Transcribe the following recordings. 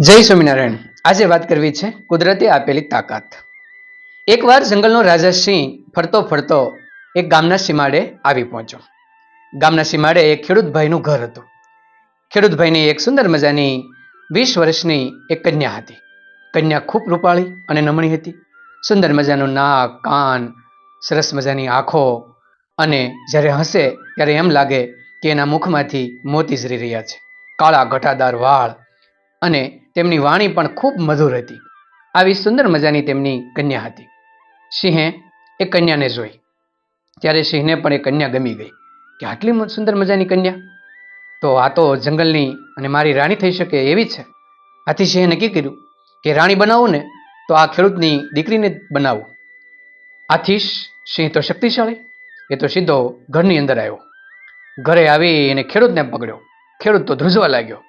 જય સ્વામિનારાયણ. આજે વાત કરવી છે કુદરતે આપેલી તાકાત. એકવાર જંગલનો રાજા સિંહ ફરતો ફરતો એક ગામના સીમાડે આવી પહોંચ્યો. ગામના સીમાડે એક ખેડૂતભાઈનું ઘર હતું. ખેડૂતભાઈની એક સુંદર મજાની વીસ વર્ષની એક કન્યા હતી. કન્યા ખૂબ રૂપાળી અને નમણી હતી. સુંદર મજાનું નાક, કાન, સરસ મજાની આંખો અને જ્યારે હસે ત્યારે એમ લાગે કે એના મુખમાંથી મોતી ઝરી રહ્યા છે. કાળા ઘટાદાર વાળ અને તેમની વાણી પણ ખૂબ મધુર હતી. આવી સુંદર મજાની તેમની કન્યા હતી. સિંહે એ કન્યાને જોઈ. ત્યારે સિંહને પણ એ કન્યા ગમી ગઈ. કે આટલી સુંદર મજાની કન્યા? તો આ તો જંગલની અને મારી રાણી થઈ શકે એવી છે. આથી સિંહે નક્કી કર્યું કે રાણી બનાવું ને તો આ ખેડૂતની દીકરીને બનાવું. આથી સિંહ તો શક્તિશાળી. એ તો સીધો ઘરની અંદર આવ્યો. ઘરે આવી અને ખેડૂતને પકડ્યો. ખેડૂત તો ધ્રુજવા લાગ્યો.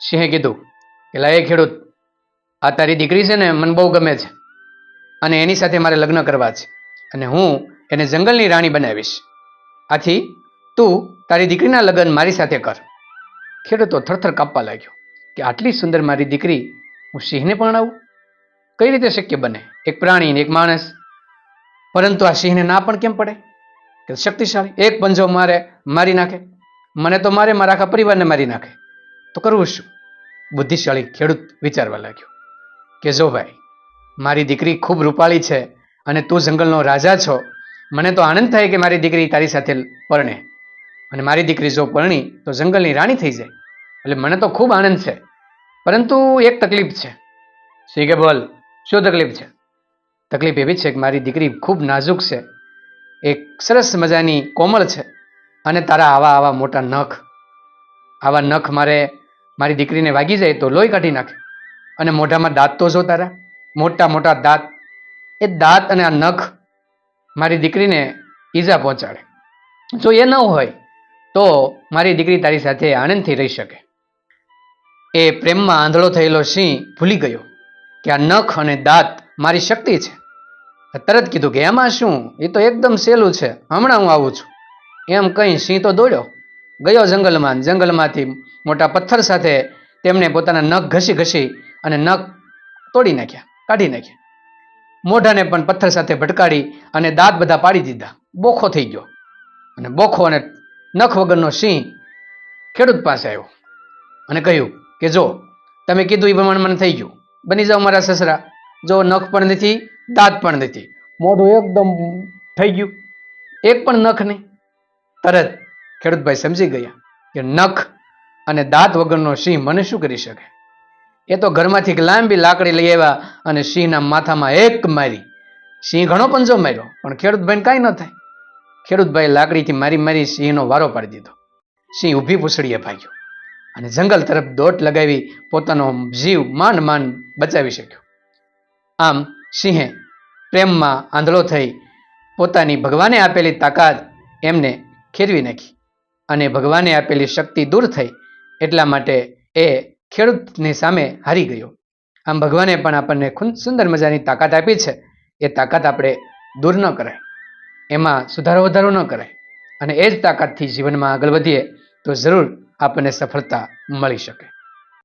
સિંહે કીધું કે એ ખેડૂત, આ તારી દીકરી છે ને, મને બહુ ગમે છે. અને એની સાથે મારે લગ્ન કરવા છે. અને હું એને જંગલની રાણી બનાવીશ. આથી તું તારી દીકરીના લગ્ન મારી સાથે કર. ખેડૂતો થરથર કાપવા લાગ્યો કે આટલી સુંદર મારી દીકરી હું સિંહને પરણાવું કઈ રીતે શક્ય બને? એક પ્રાણી ને એક માણસ? પરંતુ આ સિંહને ના પણ કેમ પડે? કે શક્તિશાળી, એક પંજો મારે મારી નાખે. મને તો મારે મારા આખા પરિવારને મારી નાખે. તો કરવું શું? બુદ્ધિશાળી ખેડૂત વિચારવા લાગ્યો. કે જો ભાઈ, મારી દીકરી ખૂબ રૂપાળી છે અને તું જંગલનો રાજા છો, મને તો આનંદ થાય કે મારી દીકરી તારી સાથે પરણે. અને મારી દીકરી જો પરણી, તો જંગલની રાણી થઈ જાય. એટલે મને તો ખૂબ આનંદ છે. પરંતુ એક તકલીફ છે. કે બોલ, શું તકલીફ છે? તકલીફ એવી છે કે મારી દીકરી ખૂબ નાજુક છે. એક સરસ મજાની કોમળ છે અને તારા આવા આવા મોટા નખ. આવા નખ મારે મારી દીકરીને વાગી જાય તો લોહી કાઢી નાખે. અને મોઢામાં દાંત તો જો તારા. મોટા મોટા દાંત. એ દાંત અને આ નખ મારી દીકરીને ઈજા પહોંચાડે. જો એ ન હોય તો મારી દીકરી તારી સાથે આનંદથી રહી શકે. એ પ્રેમમાં આંધળો થયેલો સિંહ ભૂલી ગયો કે આ નખ અને દાંત મારી શક્તિ છે. તરત કીધું કે, એમાં શું? એ તો એકદમ સહેલું છે. હમણાં હું આવું છું. એમ કહી સિંહ તો દોડ્યો. ગયો જંગલમાં. જંગલમાંથી મોટા પથ્થર સાથે તેમણે પોતાના નખ ઘસી ઘસી અને નખ તોડી નાખ્યા, કાઢી નાખ્યા. મોઢાને પણ પથ્થર સાથે ભટકાડી અને દાંત બધા પાડી દીધા. બોખો થઈ ગયો. અને બોખો અને નખ વગરનો સિંહ ખેડૂત પાસે આવ્યો અને કહ્યું કે, જો, તમે કીધું એ પ્રમાણે મને થઈ ગયું. બની જાઓ મારા સસરા. જો, નખ પણ નથી, દાંત પણ નથી. મોઢું એકદમ થઈ ગયું. એક પણ નખ નહીં, તરત ખેડૂતભાઈ સમજી ગયા કે નખ અને દાંત વગરનો સિંહ મને શું કરી શકે? એ તો ઘરમાંથી લાંબી લાકડી લઈ આવ્યા અને સિંહના માથામાં એક મારી. સિંહ ઘણો પંજો માર્યો, પણ ખેડૂતભાઈને કાંઈ ન થાય. ખેડૂતભાઈ લાકડીથી મારી મારી સિંહનો વારો પાડી દીધો. સિંહ ઊભી પૂછડીએ ભાગ્યો અને જંગલ તરફ દોટ લગાવી પોતાનો જીવ માન માન બચાવી શક્યો. આમ સિંહે પ્રેમમાં આંધળો થઈ પોતાની ભગવાને આપેલી તાકાત એમને ખેરવી નાખી. અને ભગવાને આપેલી શક્તિ દૂર થઈ એટલા માટે એ ખેડૂતની સામે હારી ગયો. આમ ભગવાને પણ આપણને સુંદર મજાની તાકાત આપી છે. એ તાકાત આપણે દૂર ન કરાય. એમાં સુધારો વધારો ન કરાય. અને એ જ તાકાતથી જીવનમાં આગળ વધીએ તો જરૂર આપણને સફળતા મળી શકે.